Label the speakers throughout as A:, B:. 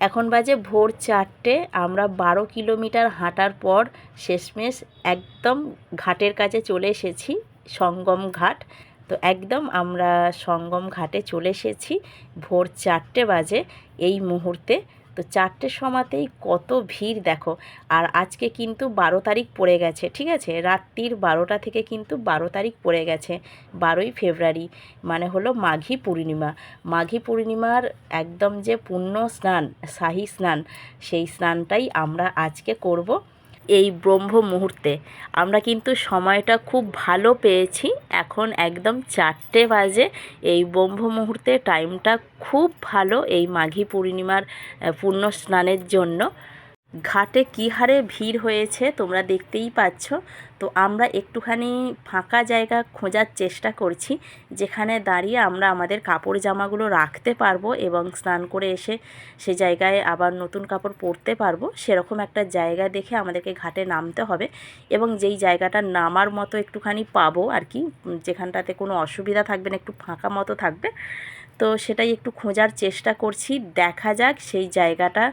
A: এখন বাজে ভোর চারটে, আমরা বারো কিলোমিটার হাঁটার পর শেষমেশ একদম ঘাটের কাছে চলে এসেছি, সঙ্গম ঘাট। তো একদম আমরা সঙ্গম ঘাটে চলে এসেছি, ভোর চারটে বাজে এই মুহূর্তে। তো চারটের সময়তেই কত ভিড় দেখো। আর আজকে কিন্তু বারো তারিখ পড়ে গেছে, ঠিক আছে? রাত্রির বারোটা থেকে কিন্তু বারো তারিখ পড়ে গেছে, বারোই ফেব্রুয়ারি মানে হলো মাঘী পূর্ণিমা। মাঘী পূর্ণিমার একদম যে পূর্ণ স্নান, শাহী স্নান, সেই স্নানটাই আমরা আজকে করব। এই ব্রহ্ম মুহূর্তে। আমরা কিন্তু সময়টা খুব ভালো পেয়েছি। এখন একদম চারটে বাজে। এই ব্রহ্ম মুহূর্তে টাইমটা খুব ভালো এই মাঘী পূর্ণিমার পূর্ণ স্নানের জন্য। ঘাটে কী হারে ভিড় হয়েছে তোমরা দেখতেই পাচ্ছ। তো আমরা একটুখানি ফাঁকা জায়গা খোঁজার চেষ্টা করছি, যেখানে দাঁড়িয়ে আমরা আমাদের কাপড় জামাগুলো রাখতে পারব এবং স্নান করে এসে সে জায়গায় আবার নতুন কাপড় পরতে পারব। সেরকম একটা জায়গা দেখে আমাদেরকে ঘাটে নামতে হবে এবং যেই জায়গাটা নামার মতো একটুখানি পাবো আর কি, যেখানটাতে কোনো অসুবিধা থাকবে না, একটু ফাঁকা মতো থাকবে। তো সেটাই একটু খোঁজার চেষ্টা করছি, দেখা যাক সেই জায়গাটা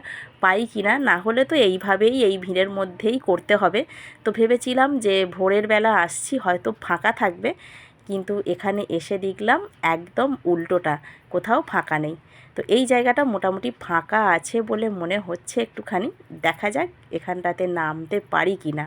A: পাই কি না না হলে তো এইভাবেই এই ভিড়ের মধ্যেই করতে হবে। তো ভেবেছিলাম যে ভোরের বেলা আসছি, হয়তো ফাঁকা থাকবে। কিন্তু এখানে এসে দেখলাম একদম উল্টোটা, কোথাও ফাঁকা নেই। তো এই জায়গাটা মোটামুটি ফাঁকা আছে বলে মনে হচ্ছে একটুখানি। দেখা যাক এখানটাতে নামতে পারি কি না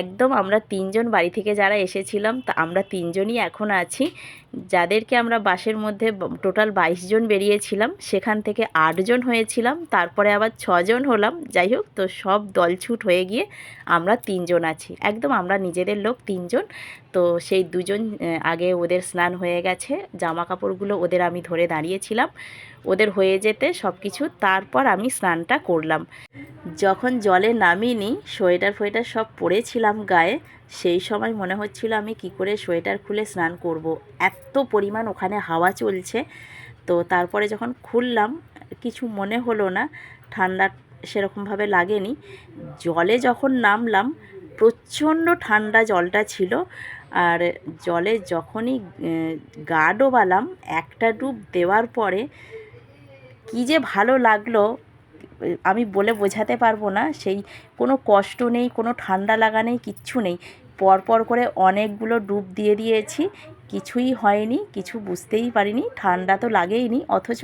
A: একদম আমরা তিনজন বাড়ি থেকে যারা এসেছিলাম, তা আমরা তিনজনই এখন আছি। যাদেরকে আমরা বাসের মধ্যে টোটাল বাইশ জন বেরিয়েছিলাম, সেখান থেকে আটজন হয়েছিলাম, তারপরে আবার ছজন হলাম। যাই হোক, তো সব দলছুট হয়ে গিয়ে আমরা তিনজন আছি। একদম আমরা নিজেদের লোক তিনজন, তো সেই দুজন আগে ওদের স্নান হয়ে গেছে জামা কাপড়গুলো ওদের আমি ধরে দাঁড়িয়েছিলাম। ওদের হয়ে যেতে সব কিছু তারপর আমি স্নানটা করলাম। যখন জলে নামিনি, সোয়েটার ফোয়েটার সব পরেছিলাম গায়ে, সেই সময় মনে হচ্ছিল আমি কি করে সোয়েটার খুলে স্নান করব। এত পরিমাণ ওখানে হাওয়া চলছে। তো তারপরে যখন খুললাম, কিছু মনে হলো না, ঠান্ডা সেরকমভাবে লাগেনি। জলে যখন নামলাম, প্রচণ্ড ঠান্ডা জলটা ছিল। আর জলে যখনই গা ডোবালাম, একটা ডুব দেওয়ার পরে কী যে ভালো লাগল আমি বলে বোঝাতে পারব না, সেই কোনো কষ্ট নেই, কোনো ঠান্ডা লাগা নেই, কিচ্ছু নেই। পরপর করে অনেকগুলো ডুব দিয়ে দিয়েছি, কিছুই হয়নি, কিছু বুঝতেই পারিনি, ঠান্ডা তো লাগেইনি, অথচ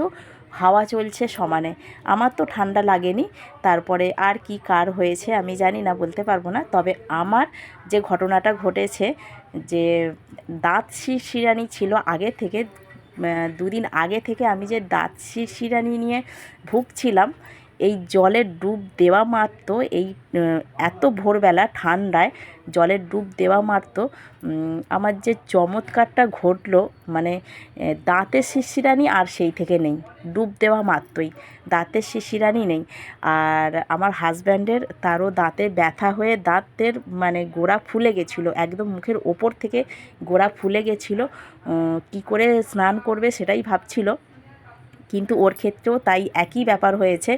A: হাওয়া চলছে সমানে। আমার তো ঠান্ডা লাগেনি, তারপরে আর কি কার হয়েছে আমি জানি না, বলতে পারব না। তবে আমার যে ঘটনাটা ঘটেছে, যে দাঁত শিরশিরানি ছিল আগে থেকে দুদিন আগে থেকে আমি যে দাঁত শিরশিরানি নিয়ে ভুগছিলাম এই জলের ডুব দেওয়া মাত্র এই এত ভোরবেলা ঠান্ডায় জলের ডুব দেওয়া মাত্র আমার যে চমৎকারটা ঘটলো মানে দাঁতের শিশিরানি আর সেই থেকে নেই, ডুব দেওয়া মাত্রই, দাঁতের শিশিরানি নেই। আর আমার হাজব্যান্ডের তারও দাঁতে ব্যথা হয়ে দাঁতের মানে গোড়া ফুলে গেছিল, একদম মুখের ওপর থেকে গোড়া ফুলে গেছিল কী করে স্নান করবে সেটাই ভাবছিল। কিন্তু ওর ক্ষেত্রেও তাই একই ব্যাপার হয়েছে।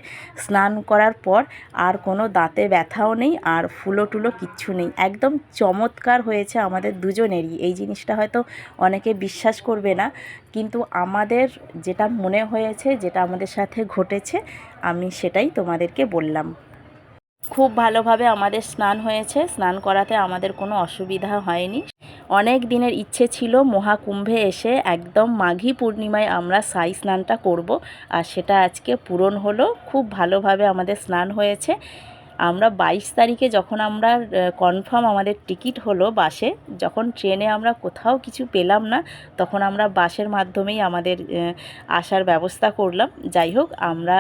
A: স্নান করার পর আর কোনো দাঁতে ব্যথাও নেই, আর ফুলো টুলো কিচ্ছু নেই। একদম চমৎকার হয়েছে আমাদের দুজনেরই। এই জিনিসটা হয়তো অনেকে বিশ্বাস করবে না, কিন্তু আমাদের যেটা মনে হয়েছে, যেটা আমাদের সাথে ঘটেছে, আমি সেটাই তোমাদেরকে বললাম। খুব ভালোভাবে আমাদের স্নান হয়েছে। স্নান করাতে আমাদের কোনো অসুবিধা হয়নি। অনেক দিনের ইচ্ছে ছিল মহাকুম্ভে এসে একদম মাঘী পূর্ণিমায় আমরা সাই স্নানটা করব, আর সেটা আজকে পূরণ হলো। খুব ভালোভাবে আমাদের স্নান হয়েছে। আমরা বাইশ তারিখে যখন আমরা কনফার্ম আমাদের টিকিট হলো বাসে, যখন ট্রেনে আমরা কোথাও কিছু পেলাম না, তখন আমরা বাসের মাধ্যমেই আমাদের আসার ব্যবস্থা করলাম। যাই হোক, আমরা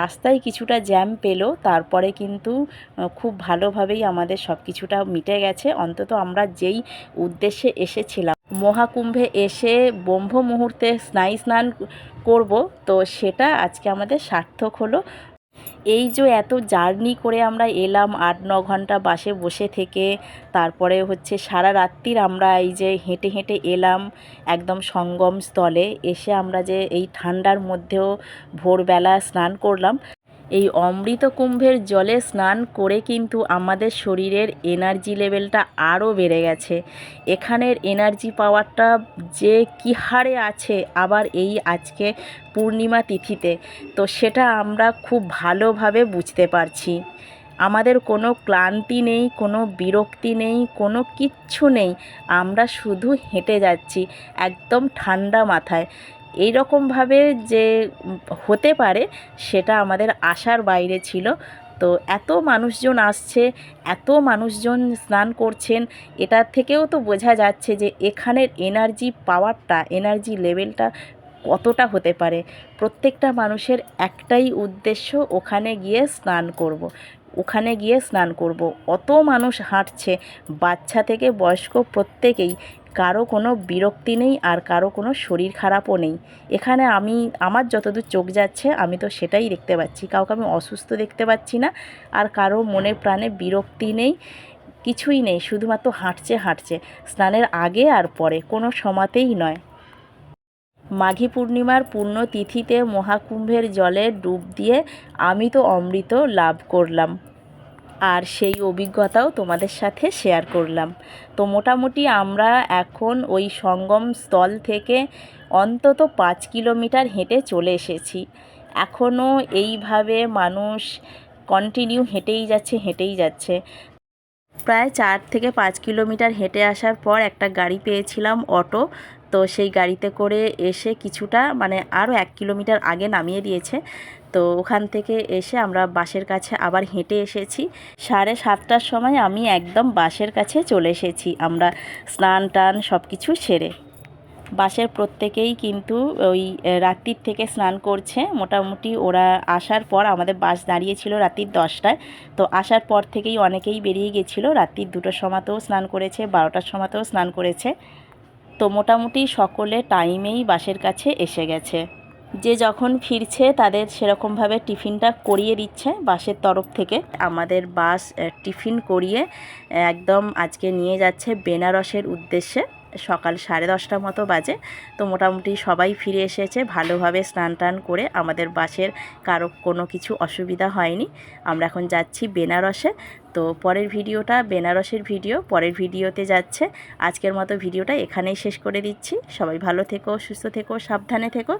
A: রাস্তায় কিছুটা জ্যাম পেলেও তারপরে কিন্তু খুব ভালোভাবেই আমাদের সব কিছুটা মিটে গেছে। অন্তত আমরা যেই উদ্দেশ্যে এসেছিলাম, মহাকুম্ভে এসে ব্রহ্ম মুহূর্তে স্নায়ু স্নান করব, তো সেটা আজকে আমাদের সার্থক হলো। এই যে এত জার্নি করে আমরা এলাম আট, ন ঘণ্টা বাসে বসে থেকে, তারপরে হচ্ছে সারা রাত্রির আমরা এই যে হেঁটে হেঁটে এলাম একদম সঙ্গম স্থলে, এসে আমরা যে এই ঠান্ডার মধ্যেও ভোরবেলা স্নান করলাম। এই অমৃত কুম্ভের জলে স্নান করে কিন্তু আমাদের শরীরের এনার্জি লেভেলটা আরও বেড়ে গেছে। এখানের এনার্জি পাওয়ারটা যে কী হারে আছে আবার এই আজকে পূর্ণিমা তিথিতে, তো সেটা আমরা খুব ভালোভাবে বুঝতে পারছি। আমাদের কোনো ক্লান্তি নেই, কোনো বিরক্তি নেই, কোনো কিচ্ছু নেই। আমরা শুধু হেঁটে যাচ্ছি একদম ঠান্ডা মাথায়। এই রকমভাবে যে হতে পারে সেটা আমাদের আশার বাইরে ছিল তো এত মানুষজন আসছে, এত মানুষজন স্নান করছেন, এটা থেকেও তো বোঝা যাচ্ছে যে এখানের এনার্জি পাওয়ারটা এনার্জি লেভেলটা কতটা হতে পারে প্রত্যেকটা মানুষের একটাই উদ্দেশ্য, ওখানে গিয়ে স্নান করব। ওখানে গিয়ে স্নান করব। অত মানুষ হাঁটছে, বাচ্চা থেকে বয়স্ক প্রত্যেকেই কারও কোনো বিরক্তি নেই আর কারও কোনো শরীর খারাপও নেই। এখানে আমি, আমার যতদূর চোখ যাচ্ছে, আমি তো সেটাই দেখতে পাচ্ছি। কাউকে আমি অসুস্থ দেখতে পাচ্ছি না আর কারও মনে প্রাণে বিরক্তি নেই, কিছুই নেই, শুধুমাত্র হাঁটছে হাঁটছে, স্নানের আগে আর পরে, কোনো সমাতেই নয়। মাঘী পূর্ণিমার পূর্ণ তিথিতে মহাকুম্ভের জলে ডুব দিয়ে আমি তো অমৃত লাভ করলাম। আর সেই অভিজ্ঞতাও তোমাদের সাথে শেয়ার করলাম। তো মোটামুটি আমরা এখন ওই সঙ্গম স্থল থেকে অন্তত পাঁচ কিলোমিটার হেঁটে চলে এসেছি। এখনও এইভাবে মানুষ কন্টিনিউ হেঁটেই যাচ্ছে হেঁটেই যাচ্ছে। প্রায় চার থেকে পাঁচ কিলোমিটার হেঁটে আসার পর একটা গাড়ি পেয়েছিলাম অটো। তো সেই গাড়িতে করে এসে কিছুটা মানে আরও এক কিলোমিটার আগে নামিয়ে দিয়েছে। তো ওখান থেকে এসে আমরা বাসের কাছে আবার হেঁটে এসেছি। সাড়ে সাতটার সময় আমি একদম বাসের কাছে চলে এসেছি আমরা স্নান টান সব কিছু সেরে। বাসের প্রত্যেকেই কিন্তু ওই রাত্রির থেকে স্নান করছে। মোটামুটি ওরা আসার পর আমাদের বাস দাঁড়িয়েছিল রাত্রির দশটায়। তো আসার পর থেকেই অনেকেই বেরিয়ে গেছিল। রাত্রির দুটোর সময়তেও স্নান করেছে, বারোটার সময়তেও স্নান করেছে। তো মোটামুটি সকলে টাইমেই বাসের কাছে এসে গেছে। যে যখন ফিরছে তাদের সেরকমভাবে টিফিনটা করিয়ে দিচ্ছে বাসের তরফ থেকে। আমাদের বাস টিফিন করিয়ে একদম আজকে নিয়ে যাচ্ছে বেনারসের উদ্দেশ্যে। সকাল সাড়ে দশটা মতো বাজে। তো মোটামুটি সবাই ফিরে এসেছে, ভালোভাবে স্নান টান করে আমাদের বাসের কারও কোনো কিছু অসুবিধা হয়নি। আমরা এখন যাচ্ছি বেনারসে। তো পরের ভিডিওটা বেনারসের ভিডিও, পরের ভিডিওতে যাচ্ছে। আজকের মতো ভিডিওটা এখানেই শেষ করে দিচ্ছি। সবাই ভালো থেকো, সুস্থ থেকো, সাবধানে থেকো।